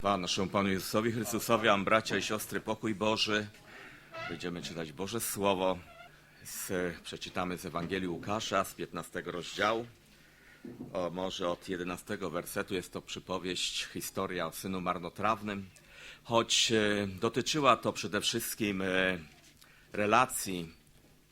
Chwała naszemu Panu Jezusowi Chrystusowi, a bracia i siostry, pokój Boży. Będziemy czytać Boże Słowo. Z, przeczytamy z Ewangelii Łukasza z 15 rozdziału. O, może od 11 wersetu jest to przypowieść, historia o synu marnotrawnym. Choć e, dotyczyła to przede wszystkim e, relacji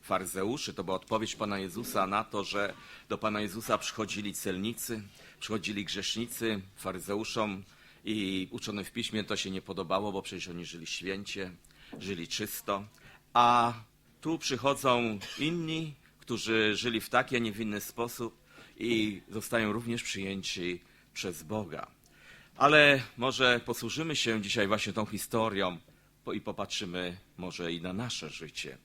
faryzeuszy, to była odpowiedź Pana Jezusa na to, że do Pana Jezusa przychodzili celnicy, przychodzili grzesznicy, faryzeuszom i uczonym w piśmie to się nie podobało, bo przecież oni żyli święcie, żyli czysto, a tu przychodzą inni, którzy żyli w taki, a nie w inny sposób i zostają również przyjęci przez Boga. Ale może posłużymy się dzisiaj właśnie tą historią i popatrzymy może i na nasze życie.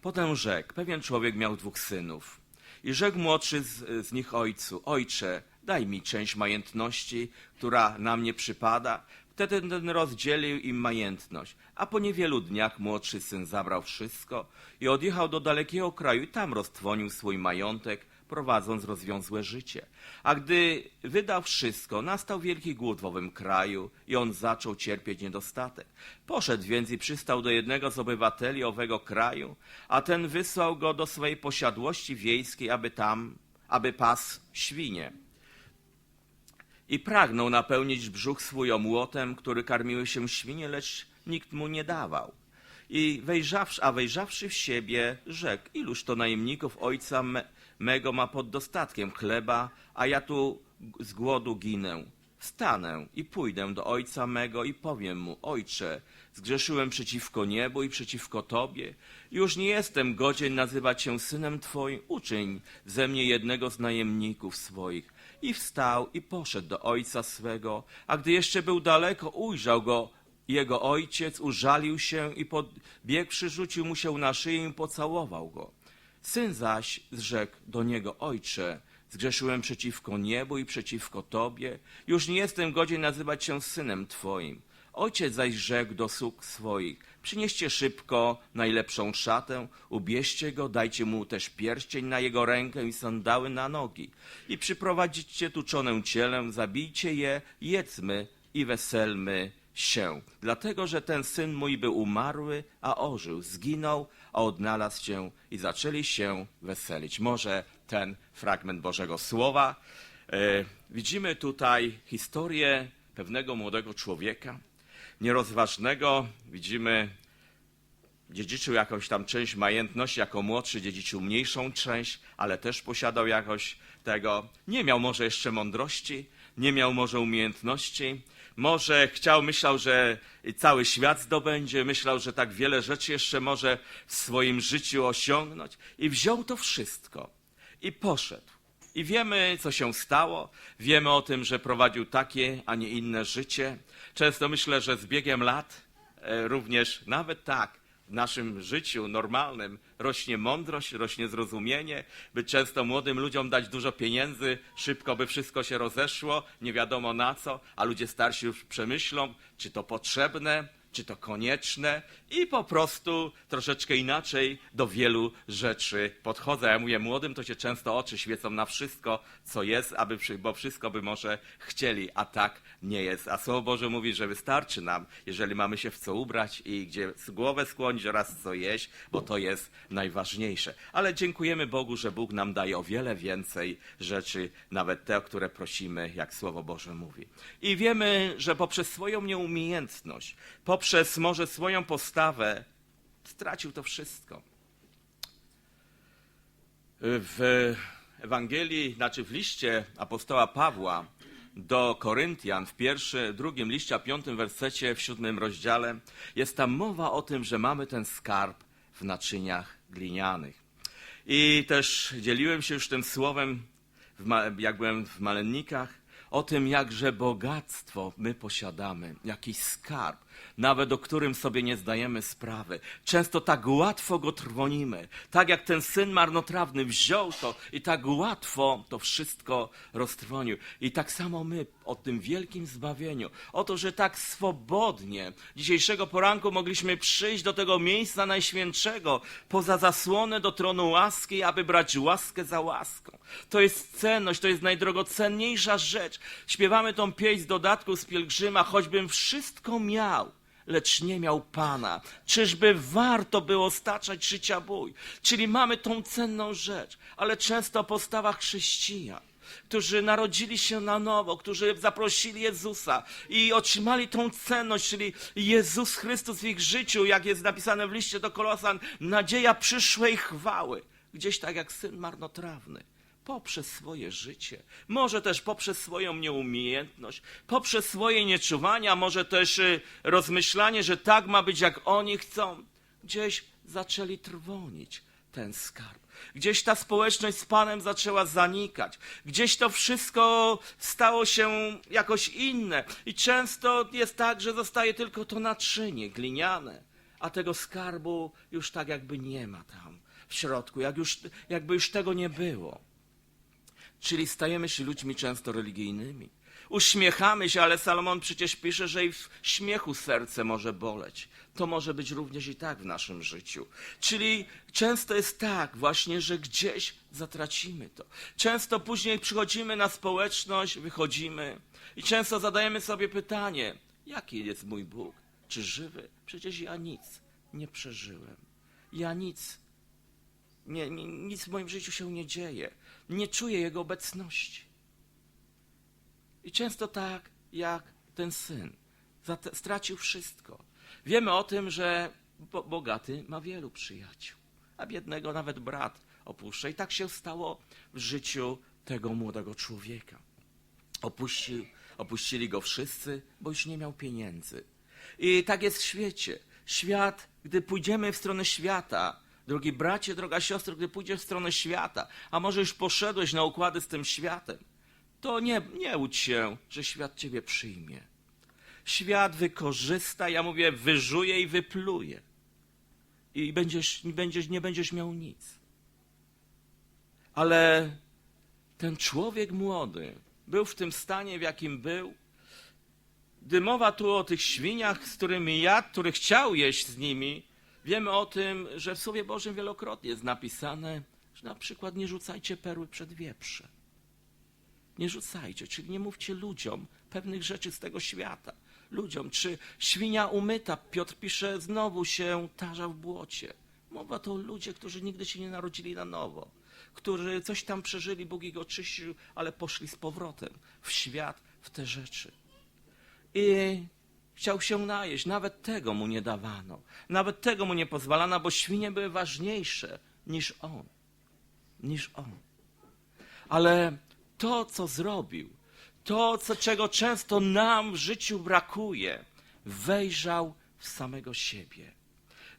Potem rzekł, pewien człowiek miał dwóch synów. I rzekł młodszy z, z nich ojcu, ojcze, daj mi część majątności, która na mnie przypada. Wtedy ten rozdzielił im majątność. A po niewielu dniach młodszy syn zabrał wszystko i odjechał do dalekiego kraju i tam roztrwonił swój majątek, prowadząc rozwiązłe życie. A gdy wydał wszystko, nastał wielki głód w owym kraju i on zaczął cierpieć niedostatek. Poszedł więc i przystał do jednego z obywateli owego kraju, a ten wysłał go do swojej posiadłości wiejskiej, aby tam, aby pas świnie. I pragnął napełnić brzuch swój omłotem, który karmiły się świnie, lecz nikt mu nie dawał. I wejrzawszy, a wejrzawszy w siebie, rzekł, iluż to najemników ojca me, mego ma pod dostatkiem chleba, a ja tu z głodu ginę. Wstanę i pójdę do ojca mego i powiem mu, ojcze, zgrzeszyłem przeciwko niebu i przeciwko tobie. Już nie jestem godzien nazywać się synem twoim, uczyń ze mnie jednego z najemników swoich. I wstał i poszedł do ojca swego, a gdy jeszcze był daleko, ujrzał go jego ojciec, użalił się i podbiegłszy rzucił mu się na szyję i pocałował go. Syn zaś zrzekł do niego, ojcze, zgrzeszyłem przeciwko niebu i przeciwko tobie, już nie jestem godzien nazywać się synem twoim. Ojciec zaś rzekł do sług swoich, przynieście szybko najlepszą szatę, ubierzcie go, dajcie mu też pierścień na jego rękę i sandały na nogi. I przyprowadzicie tuczonę cielę, zabijcie je, jedzmy i weselmy się. Dlatego, że ten syn mój był umarły, a ożył, zginął, a odnalazł się i zaczęli się weselić. Może ten fragment Bożego Słowa. E, widzimy tutaj historię pewnego młodego człowieka, nierozważnego. Widzimy, dziedziczył jakąś tam część majątności, jako młodszy dziedziczył mniejszą część, ale też posiadał jakoś tego. Nie miał może jeszcze mądrości, nie miał może umiejętności, może chciał, myślał, że cały świat zdobędzie, myślał, że tak wiele rzeczy jeszcze może w swoim życiu osiągnąć i wziął to wszystko i poszedł. I wiemy, co się stało. Wiemy o tym, że prowadził takie, a nie inne życie. Często myślę, że z biegiem lat e, również nawet tak w naszym życiu normalnym rośnie mądrość, rośnie zrozumienie, by często młodym ludziom dać dużo pieniędzy, szybko by wszystko się rozeszło, nie wiadomo na co, a ludzie starsi już przemyślą, czy to potrzebne, czy to konieczne i po prostu troszeczkę inaczej do wielu rzeczy podchodzę. Ja mówię, młodym to się często oczy świecą na wszystko, co jest, aby, bo wszystko by może chcieli, a tak nie jest. A Słowo Boże mówi, że wystarczy nam, jeżeli mamy się w co ubrać i gdzie głowę skłonić oraz co jeść, bo to jest najważniejsze. Ale dziękujemy Bogu, że Bóg nam daje o wiele więcej rzeczy, nawet te, o które prosimy, jak Słowo Boże mówi. I wiemy, że poprzez swoją nieumiejętność, poprzez może swoją postawę, stracił to wszystko. W Ewangelii, znaczy w liście apostoła Pawła do Koryntian w pierwszym, drugim liście, piątym wersecie, w siódmym rozdziale, jest tam mowa o tym, że mamy ten skarb w naczyniach glinianych. I też dzieliłem się już tym słowem, jak byłem w Malennikach, o tym, jakże bogactwo my posiadamy, jakiś skarb, nawet o którym sobie nie zdajemy sprawy. Często tak łatwo go trwonimy, tak jak ten syn marnotrawny wziął to i tak łatwo to wszystko roztrwonił. I tak samo my o tym wielkim zbawieniu, o to, że tak swobodnie dzisiejszego poranku mogliśmy przyjść do tego miejsca najświętszego, poza zasłonę do tronu łaski, aby brać łaskę za łaską. To jest cenność, to jest najdrogocenniejsza rzecz, Śpiewamy tą pieśń z dodatku z pielgrzyma, choćbym wszystko miał, lecz nie miał Pana. Czyżby warto było staczać życia bój? Czyli mamy tą cenną rzecz, ale często o postawach chrześcijan którzy narodzili się na nowo, którzy zaprosili Jezusa i otrzymali tą cenność, czyli Jezus Chrystus w ich życiu, jak jest napisane w liście do Kolosan, nadzieja przyszłej chwały. Gdzieś tak jak syn marnotrawny. Poprzez swoje życie, może też poprzez swoją nieumiejętność, poprzez swoje nieczuwania, może też y, rozmyślanie, że tak ma być, jak oni chcą, gdzieś zaczęli trwonić ten skarb. Gdzieś ta społeczność z Panem zaczęła zanikać. Gdzieś to wszystko stało się jakoś inne. I często jest tak, że zostaje tylko to naczynie gliniane, a tego skarbu już tak jakby nie ma tam w środku, jak już, jakby już tego nie było. Czyli stajemy się ludźmi często religijnymi. Uśmiechamy się, ale Salomon przecież pisze, że i w śmiechu serce może boleć. To może być również i tak w naszym życiu. Czyli często jest tak właśnie, że gdzieś zatracimy to. Często później przychodzimy na społeczność, wychodzimy i często zadajemy sobie pytanie, jaki jest mój Bóg? Czy żywy? Przecież ja nic nie przeżyłem. Ja nic nie, nie, nic w moim życiu się nie dzieje. Nie czuję Jego obecności. I często tak, jak ten syn stracił wszystko. Wiemy o tym, że bo, bogaty ma wielu przyjaciół, a biednego nawet brat opuszcza. I tak się stało w życiu tego młodego człowieka. Opuścił, opuścili go wszyscy, bo już nie miał pieniędzy. I tak jest w świecie. Świat, gdy pójdziemy w stronę świata, drogi bracie, droga siostro, gdy pójdziesz w stronę świata, a może już poszedłeś na układy z tym światem, to nie, nie łudź się, że świat ciebie przyjmie. Świat wykorzysta, ja mówię, wyżuje i wypluje. I będziesz, będziesz, nie będziesz miał nic. Ale ten człowiek młody był w tym stanie, w jakim był. Gdy mowa tu o tych świniach, z którymi jadł, który chciał jeść z nimi, wiemy o tym, że w Słowie Bożym wielokrotnie jest napisane, że na przykład nie rzucajcie perły przed wieprze. Nie rzucajcie, czyli nie mówcie ludziom pewnych rzeczy z tego świata. Ludziom, czy świnia umyta, Piotr pisze, znowu się tarza w błocie. Mowa to o ludzie, którzy nigdy się nie narodzili na nowo, którzy coś tam przeżyli, Bóg ich oczyścił, ale poszli z powrotem w świat, w te rzeczy. I chciał się najeść, nawet tego mu nie dawano, nawet tego mu nie pozwalano, bo świnie były ważniejsze niż on, niż on. Ale to, co zrobił, to, co, czego często nam w życiu brakuje, wejrzał w samego siebie.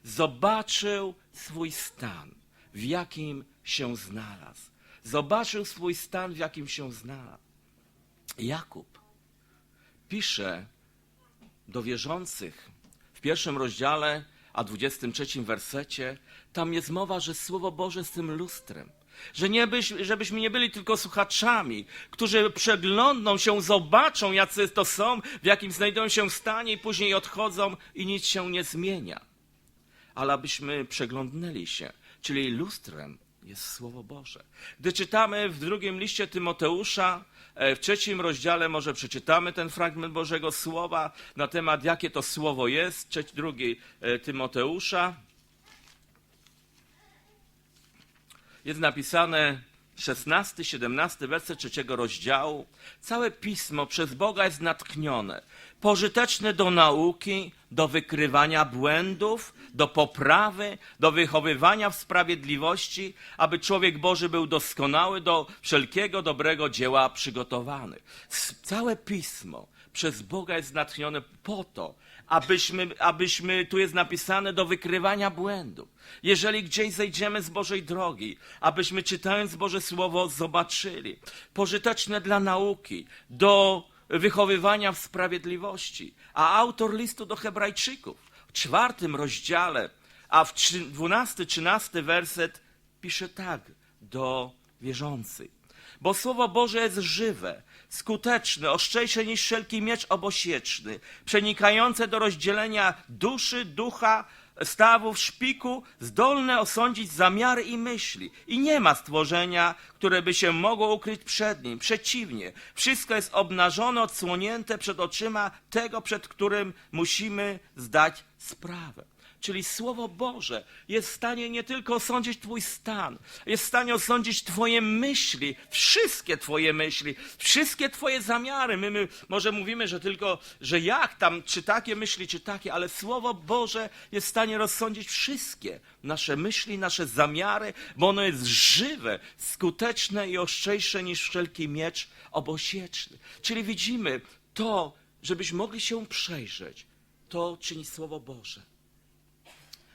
Zobaczył swój stan, w jakim się znalazł. Zobaczył swój stan, w jakim się znalazł. Jakub pisze do wierzących w pierwszym rozdziale, a 23 wersecie, tam jest mowa, że Słowo Boże jest tym lustrem. Że nie byś, żebyśmy nie byli tylko słuchaczami, którzy przeglądną się, zobaczą, jacy to są, w jakim znajdują się stanie i później odchodzą i nic się nie zmienia. Ale abyśmy przeglądnęli się, czyli lustrem jest Słowo Boże. Gdy czytamy w drugim liście Tymoteusza, w trzecim rozdziale może przeczytamy ten fragment Bożego Słowa na temat, jakie to Słowo jest, trzeci, drugi e, Tymoteusza. jest napisane 16, 17 werset trzeciego rozdziału. Całe pismo przez Boga jest natchnione, pożyteczne do nauki, do wykrywania błędów, do poprawy, do wychowywania w sprawiedliwości, aby człowiek Boży był doskonały do wszelkiego dobrego dzieła przygotowany. Całe pismo przez Boga jest natchnione po to, abyśmy, abyśmy, tu jest napisane, do wykrywania błędów. Jeżeli gdzieś zejdziemy z Bożej drogi, abyśmy czytając Boże Słowo zobaczyli, pożyteczne dla nauki, do wychowywania w sprawiedliwości. A autor listu do Hebrajczyków w czwartym rozdziale, a w 12-13 werset pisze tak do wierzących. Bo Słowo Boże jest żywe, skuteczne, ostrzejsze niż wszelki miecz obosieczny, przenikające do rozdzielenia duszy, ducha, stawów szpiku, zdolne osądzić zamiary i myśli. I nie ma stworzenia, które by się mogło ukryć przed nim. Przeciwnie, wszystko jest obnażone, odsłonięte przed oczyma tego, przed którym musimy zdać sprawę. Czyli Słowo Boże jest w stanie nie tylko osądzić Twój stan, jest w stanie osądzić Twoje myśli, wszystkie Twoje myśli, wszystkie Twoje zamiary. My, my może mówimy, że tylko, że jak tam, czy takie myśli, czy takie, ale Słowo Boże jest w stanie rozsądzić wszystkie nasze myśli, nasze zamiary, bo ono jest żywe, skuteczne i ostrzejsze niż wszelki miecz obosieczny. Czyli widzimy to, żebyśmy mogli się przejrzeć, to czyni Słowo Boże.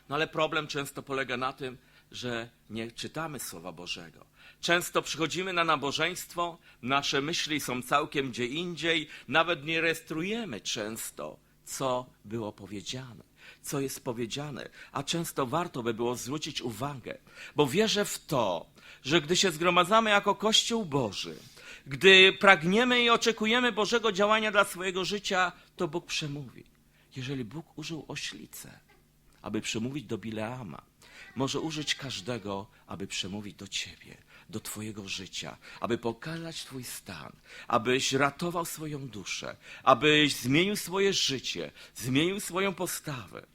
No ale problem często polega na tym, że nie czytamy Słowa Bożego. Często przychodzimy na nabożeństwo, nasze myśli są całkiem gdzie indziej, nawet nie rejestrujemy często, co było powiedziane, co jest powiedziane, a często warto by było zwrócić uwagę, bo wierzę w to, że gdy się zgromadzamy jako Kościół Boży, gdy pragniemy i oczekujemy Bożego działania dla swojego życia, to Bóg przemówi. Jeżeli Bóg użył oślicę, aby przemówić do Bileama. Może użyć każdego, aby przemówić do ciebie, do twojego życia, aby pokazać twój stan, abyś ratował swoją duszę, abyś zmienił swoje życie, zmienił swoją postawę.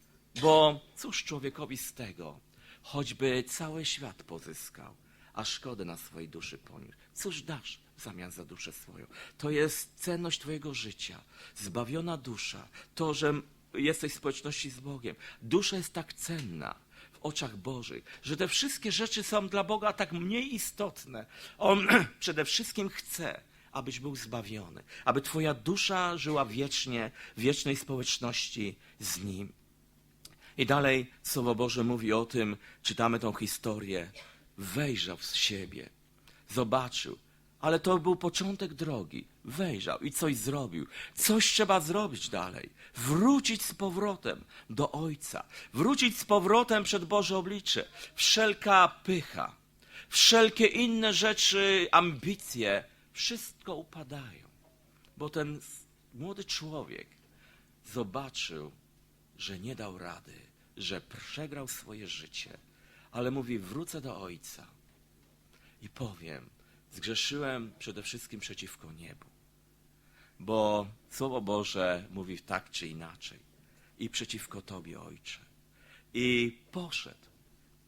Bo cóż człowiekowi z tego, choćby cały świat pozyskał, a szkodę na swojej duszy poniósł. Cóż dasz w zamian za duszę swoją? To jest cenność twojego życia, zbawiona dusza, to, że jesteś w społeczności z Bogiem. Dusza jest tak cenna w oczach Bożych, że te wszystkie rzeczy są dla Boga tak mniej istotne. On przede wszystkim chce, abyś był zbawiony, aby Twoja dusza żyła wiecznie, w wiecznej społeczności z Nim. I dalej Słowo Boże mówi o tym, czytamy tą historię. Wejrzał z siebie, zobaczył, ale to był początek drogi. Wejrzał i coś zrobił. Coś trzeba zrobić dalej. Wrócić z powrotem do Ojca. Wrócić z powrotem przed Boże oblicze. Wszelka pycha, wszelkie inne rzeczy, ambicje, wszystko upadają. Bo ten młody człowiek zobaczył, że nie dał rady, że przegrał swoje życie, ale mówi: Wrócę do Ojca i powiem, zgrzeszyłem przede wszystkim przeciwko niebu. Bo Słowo Boże mówi tak czy inaczej. I przeciwko Tobie, Ojcze. I poszedł.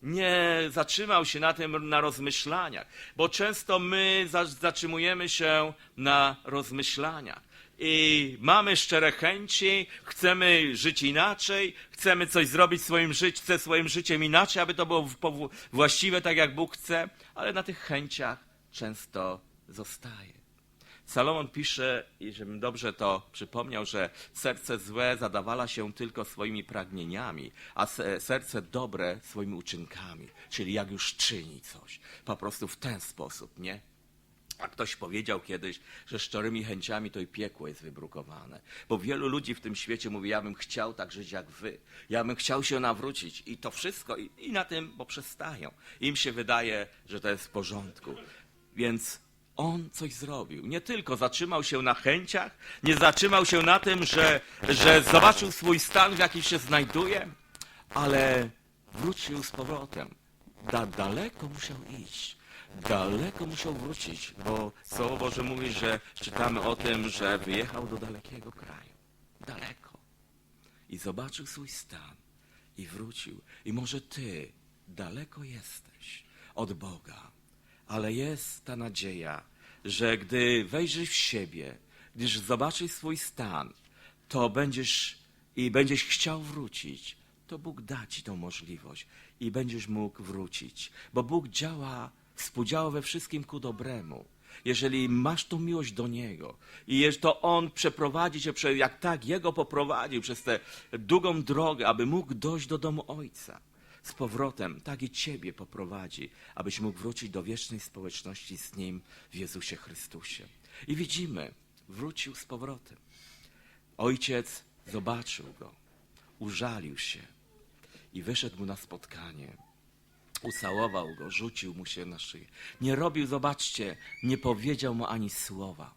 Nie zatrzymał się na tym, na rozmyślaniach, bo często my za- zatrzymujemy się na rozmyślaniach. I mamy szczere chęci, chcemy żyć inaczej, chcemy coś zrobić w swoim życiu, swoim życiem inaczej, aby to było właściwe tak, jak Bóg chce, ale na tych chęciach często zostaje. Salomon pisze, i żebym dobrze to przypomniał, że serce złe zadawala się tylko swoimi pragnieniami, a se- serce dobre swoimi uczynkami. Czyli jak już czyni coś. Po prostu w ten sposób, nie? A ktoś powiedział kiedyś, że szczerymi chęciami to i piekło jest wybrukowane. Bo wielu ludzi w tym świecie mówi, ja bym chciał tak żyć jak wy. Ja bym chciał się nawrócić. I to wszystko, i, i na tym poprzestają. Im się wydaje, że to jest w porządku. Więc on coś zrobił. Nie tylko zatrzymał się na chęciach, nie zatrzymał się na tym, że, że zobaczył swój stan, w jakim się znajduje, ale wrócił z powrotem. Da, daleko musiał iść. Daleko musiał wrócić, bo Słowo Boże mówi, że czytamy o tym, że wyjechał do dalekiego kraju. Daleko. I zobaczył swój stan. I wrócił. I może ty daleko jesteś od Boga, ale jest ta nadzieja, że gdy wejrzysz w siebie, gdyż zobaczysz swój stan, to będziesz i będziesz chciał wrócić, to Bóg da ci tą możliwość i będziesz mógł wrócić, bo Bóg działa, współdziała we wszystkim ku dobremu. Jeżeli masz tą miłość do Niego i to On przeprowadzi cię, jak tak Jego poprowadził przez tę długą drogę, aby mógł dojść do domu Ojca z powrotem, tak i Ciebie poprowadzi, abyś mógł wrócić do wiecznej społeczności z Nim w Jezusie Chrystusie. I widzimy, wrócił z powrotem. Ojciec zobaczył go, użalił się i wyszedł mu na spotkanie. Ucałował go, rzucił mu się na szyję. Nie robił, zobaczcie, nie powiedział mu ani słowa.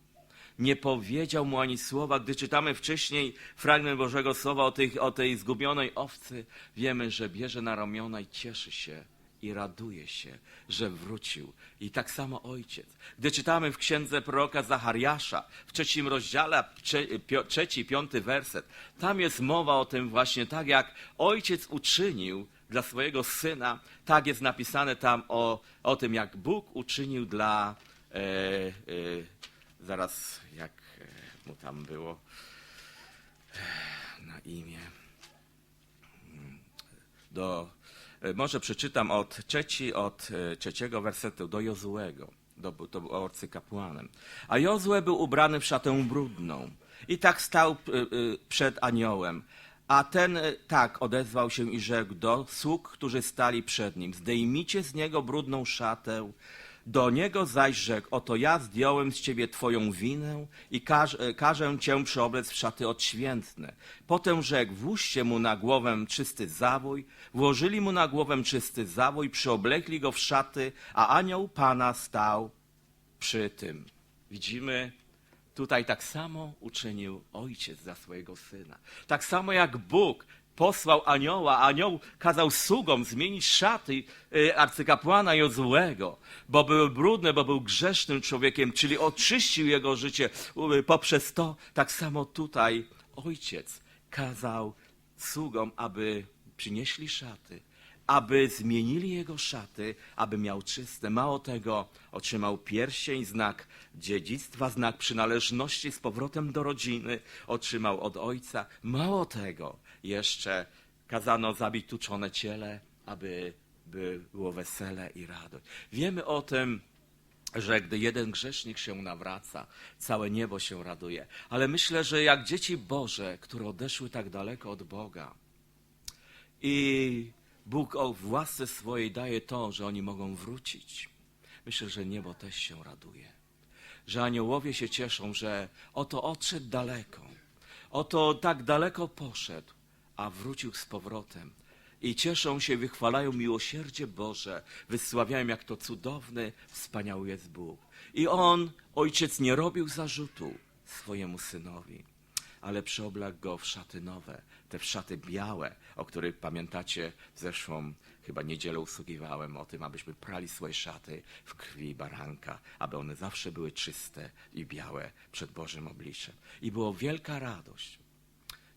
Nie powiedział mu ani słowa. Gdy czytamy wcześniej fragment Bożego Słowa o tej, o tej zgubionej owcy, wiemy, że bierze na ramiona i cieszy się i raduje się, że wrócił. I tak samo ojciec. Gdy czytamy w księdze proroka Zachariasza, w trzecim rozdziale, trzeci, piąty werset, tam jest mowa o tym właśnie, tak jak ojciec uczynił dla swojego syna, tak jest napisane tam o, o tym, jak Bóg uczynił dla, e, e, zaraz jak e, mu tam było e, na imię, do, e, może przeczytam od trzeci, od trzeciego wersetu do Jozułego, do, to był arcykapłanem. A Jozue był ubrany w szatę brudną i tak stał przed aniołem. A ten tak odezwał się i rzekł do sług, którzy stali przed nim: Zdejmijcie z niego brudną szatę. Do niego zaś rzekł: Oto ja zdjąłem z ciebie twoją winę i każ, e, każę cię przyoblec w szaty odświętne. Potem rzekł: Włóżcie mu na głowę czysty zawój. Włożyli mu na głowę czysty zawój, przyoblekli go w szaty, a anioł pana stał przy tym. Widzimy, tutaj tak samo uczynił ojciec za swojego syna. Tak samo jak Bóg posłał anioła, anioł kazał sługom zmienić szaty y, arcykapłana Jozułego, bo były brudne, bo był grzesznym człowiekiem, czyli oczyścił jego życie poprzez to. Tak samo tutaj ojciec kazał sługom, aby przynieśli szaty, aby zmienili jego szaty, aby miał czyste. Mało tego, otrzymał pierścień, znak dziedzictwa, znak przynależności z powrotem do rodziny, otrzymał od ojca. Mało tego, jeszcze kazano zabić tuczone ciele, aby by było wesele i radość. Wiemy o tym, że gdy jeden grzesznik się nawraca, całe niebo się raduje. Ale myślę, że jak dzieci Boże, które odeszły tak daleko od Boga, i Bóg o w łasce swojej daje to, że oni mogą wrócić. Myślę, że niebo też się raduje. Że aniołowie się cieszą, że oto odszedł daleko. Oto tak daleko poszedł, a wrócił z powrotem. I cieszą się, wychwalają miłosierdzie Boże, wysławiają, jak to cudowny, wspaniały jest Bóg. I on, ojciec, nie robił zarzutu swojemu synowi ale przeoblakł go w szaty nowe, te w szaty białe, o których pamiętacie w zeszłą chyba niedzielę usługiwałem o tym, abyśmy prali swoje szaty w krwi baranka, aby one zawsze były czyste i białe przed Bożym obliczem. I była wielka radość.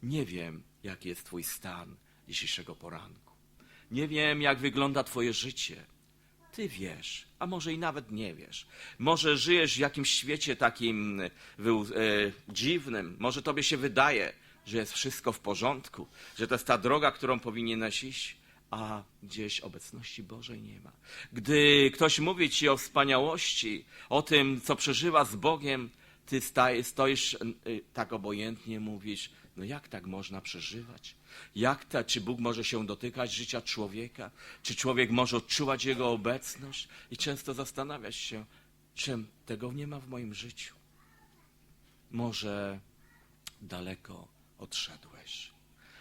Nie wiem, jaki jest Twój stan dzisiejszego poranku. Nie wiem, jak wygląda Twoje życie. Ty wiesz, a może i nawet nie wiesz. Może żyjesz w jakimś świecie takim e, e, dziwnym. Może tobie się wydaje, że jest wszystko w porządku, że to jest ta droga, którą powinieneś iść, a gdzieś obecności Bożej nie ma. Gdy ktoś mówi ci o wspaniałości, o tym, co przeżywa z Bogiem, ty stoisz e, tak obojętnie, mówisz, no jak tak można przeżywać? Jak ta, czy Bóg może się dotykać życia człowieka? Czy człowiek może odczuwać Jego obecność? I często zastanawiać się, czym tego nie ma w moim życiu. Może daleko odszedłeś.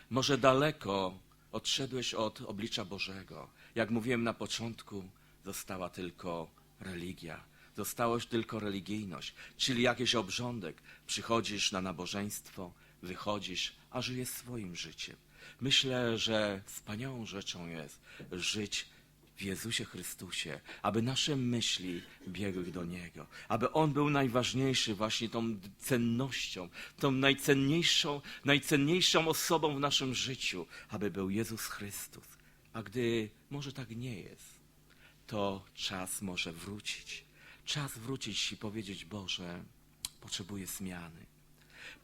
Może daleko odszedłeś od oblicza Bożego. Jak mówiłem na początku, została tylko religia. Została tylko religijność, czyli jakiś obrządek. Przychodzisz na nabożeństwo, wychodzisz, a żyjesz swoim życiem. Myślę, że wspaniałą rzeczą jest żyć w Jezusie Chrystusie, aby nasze myśli biegły do Niego, aby On był najważniejszy właśnie tą cennością, tą najcenniejszą, najcenniejszą osobą w naszym życiu, aby był Jezus Chrystus. A gdy może tak nie jest, to czas może wrócić. Czas wrócić i powiedzieć, Boże, potrzebuję zmiany.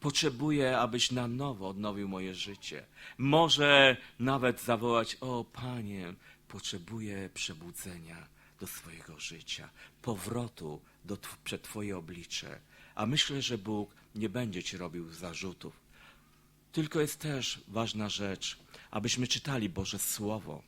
Potrzebuję, abyś na nowo odnowił moje życie. Może nawet zawołać: O Panie, potrzebuję przebudzenia do swojego życia, powrotu do, przed Twoje oblicze. A myślę, że Bóg nie będzie Ci robił zarzutów. Tylko jest też ważna rzecz, abyśmy czytali Boże Słowo,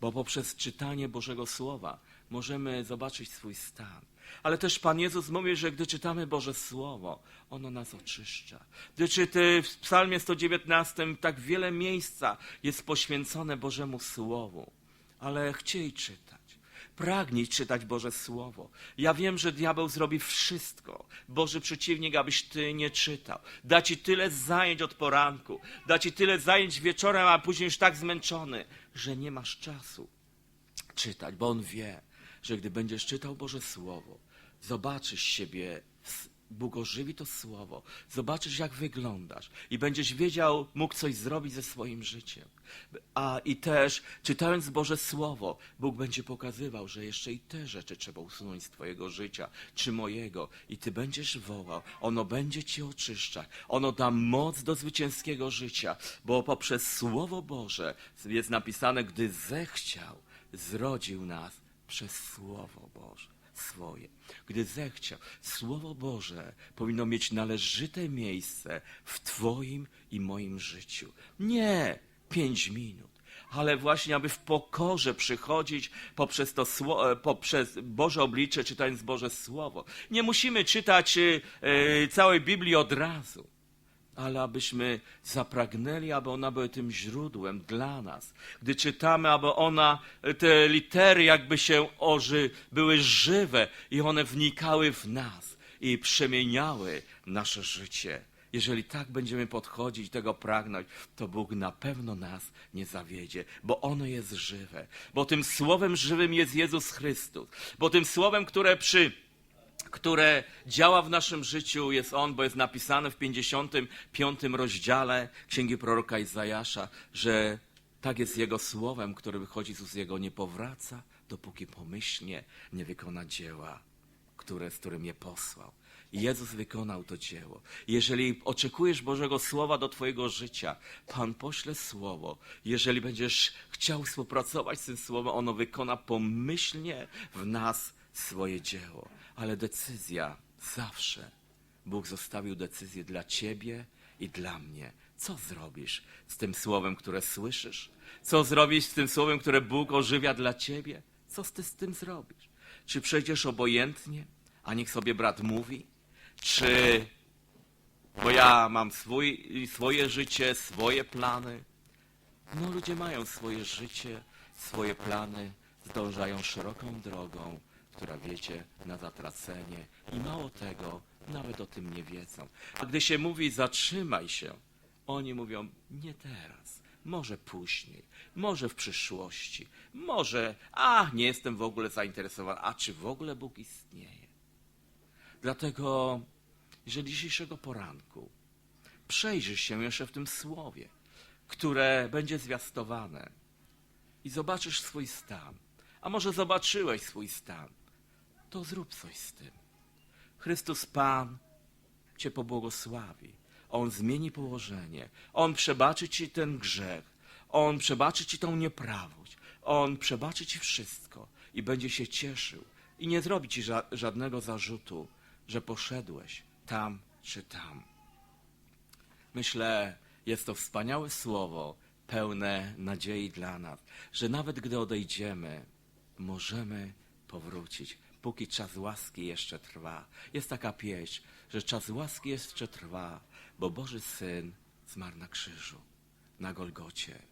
bo poprzez czytanie Bożego Słowa możemy zobaczyć swój stan. Ale też Pan Jezus mówi, że gdy czytamy Boże Słowo, ono nas oczyszcza. Gdy czyty w Psalmie 119 tak wiele miejsca jest poświęcone Bożemu Słowu, ale chciej czytać. Pragnij czytać Boże Słowo. Ja wiem, że diabeł zrobi wszystko. Boży przeciwnik, abyś ty nie czytał. Da ci tyle zajęć od poranku, da ci tyle zajęć wieczorem, a później już tak zmęczony, że nie masz czasu czytać, bo on wie, że gdy będziesz czytał Boże Słowo, zobaczysz siebie, Bóg ożywi to Słowo, zobaczysz jak wyglądasz i będziesz wiedział, mógł coś zrobić ze swoim życiem. A i też, czytając Boże Słowo, Bóg będzie pokazywał, że jeszcze i te rzeczy trzeba usunąć z Twojego życia, czy mojego, i Ty będziesz wołał, ono będzie Cię oczyszczać, ono da moc do zwycięskiego życia, bo poprzez Słowo Boże jest napisane, gdy zechciał, zrodził nas przez Słowo Boże swoje. Gdy zechciał, Słowo Boże powinno mieć należyte miejsce w Twoim i moim życiu. Nie pięć minut, ale właśnie, aby w pokorze przychodzić poprzez, to, e, poprzez Boże oblicze, czytając Boże Słowo. Nie musimy czytać e, e, całej Biblii od razu ale abyśmy zapragnęli, aby ona była tym źródłem dla nas. Gdy czytamy, aby ona, te litery jakby się oży, były żywe i one wnikały w nas i przemieniały nasze życie. Jeżeli tak będziemy podchodzić, tego pragnąć, to Bóg na pewno nas nie zawiedzie, bo ono jest żywe. Bo tym słowem żywym jest Jezus Chrystus. Bo tym słowem, które przy które działa w naszym życiu, jest On, bo jest napisane w 55 rozdziale Księgi proroka Izajasza, że tak jest Jego słowem, które wychodzi z Jego, nie powraca, dopóki pomyślnie nie wykona dzieła, które, z którym je posłał. Jezus wykonał to dzieło. Jeżeli oczekujesz Bożego Słowa do Twojego życia, Pan pośle Słowo. Jeżeli będziesz chciał współpracować z tym Słowem, ono wykona pomyślnie w nas swoje dzieło. Ale decyzja zawsze. Bóg zostawił decyzję dla Ciebie i dla mnie. Co zrobisz z tym Słowem, które słyszysz? Co zrobisz z tym Słowem, które Bóg ożywia dla Ciebie? Co Ty z tym zrobisz? Czy przejdziesz obojętnie, a niech sobie brat mówi? Czy bo ja mam swój, swoje życie, swoje plany. No ludzie mają swoje życie, swoje plany, zdążają szeroką drogą, która wiecie na zatracenie i mało tego, nawet o tym nie wiedzą. A gdy się mówi zatrzymaj się, oni mówią nie teraz, może później, może w przyszłości, może, a nie jestem w ogóle zainteresowany, a czy w ogóle Bóg istnieje? Dlatego, że dzisiejszego poranku przejrzysz się jeszcze w tym słowie, które będzie zwiastowane i zobaczysz swój stan. A może zobaczyłeś swój stan, to zrób coś z tym. Chrystus Pan Cię pobłogosławi. On zmieni położenie. On przebaczy Ci ten grzech. On przebaczy Ci tą nieprawość. On przebaczy Ci wszystko i będzie się cieszył. I nie zrobi Ci ża- żadnego zarzutu, że poszedłeś tam czy tam. Myślę, jest to wspaniałe słowo, pełne nadziei dla nas, że nawet gdy odejdziemy, możemy powrócić, póki czas łaski jeszcze trwa. Jest taka pieśń, że czas łaski jeszcze trwa, bo Boży Syn zmarł na krzyżu, na Golgocie.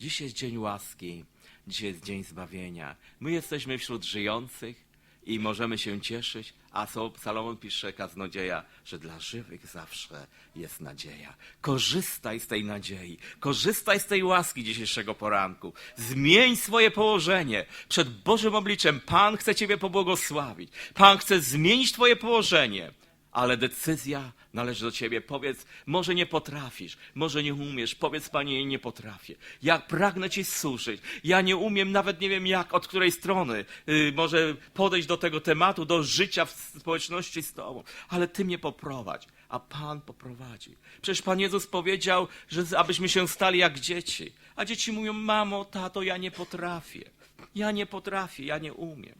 Dziś jest dzień łaski, dzisiaj jest dzień zbawienia. My jesteśmy wśród żyjących i możemy się cieszyć, a so- Salomon pisze kaznodzieja, że dla żywych zawsze jest nadzieja. Korzystaj z tej nadziei, korzystaj z tej łaski dzisiejszego poranku. Zmień swoje położenie przed Bożym obliczem. Pan chce Ciebie pobłogosławić. Pan chce zmienić Twoje położenie. Ale decyzja należy do ciebie. Powiedz, może nie potrafisz, może nie umiesz. Powiedz, panie, nie potrafię. Ja pragnę ci służyć. Ja nie umiem, nawet nie wiem jak, od której strony y, może podejść do tego tematu, do życia w społeczności z tobą. Ale ty mnie poprowadź, a Pan poprowadzi. Przecież Pan Jezus powiedział, że abyśmy się stali jak dzieci. A dzieci mówią, mamo, tato, ja nie potrafię. Ja nie potrafię, ja nie umiem.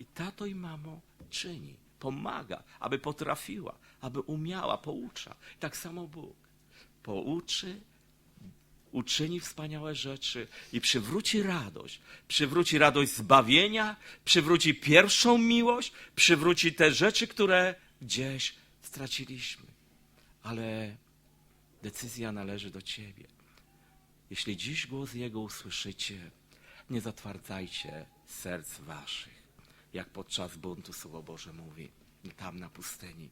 I tato i mamo czyni, pomaga, aby potrafiła, aby umiała, poucza. Tak samo Bóg pouczy, uczyni wspaniałe rzeczy i przywróci radość. Przywróci radość zbawienia, przywróci pierwszą miłość, przywróci te rzeczy, które gdzieś straciliśmy. Ale decyzja należy do Ciebie. Jeśli dziś głos Jego usłyszycie, nie zatwardzajcie serc waszych, jak podczas buntu Słowo Boże mówi, tam na pustyni.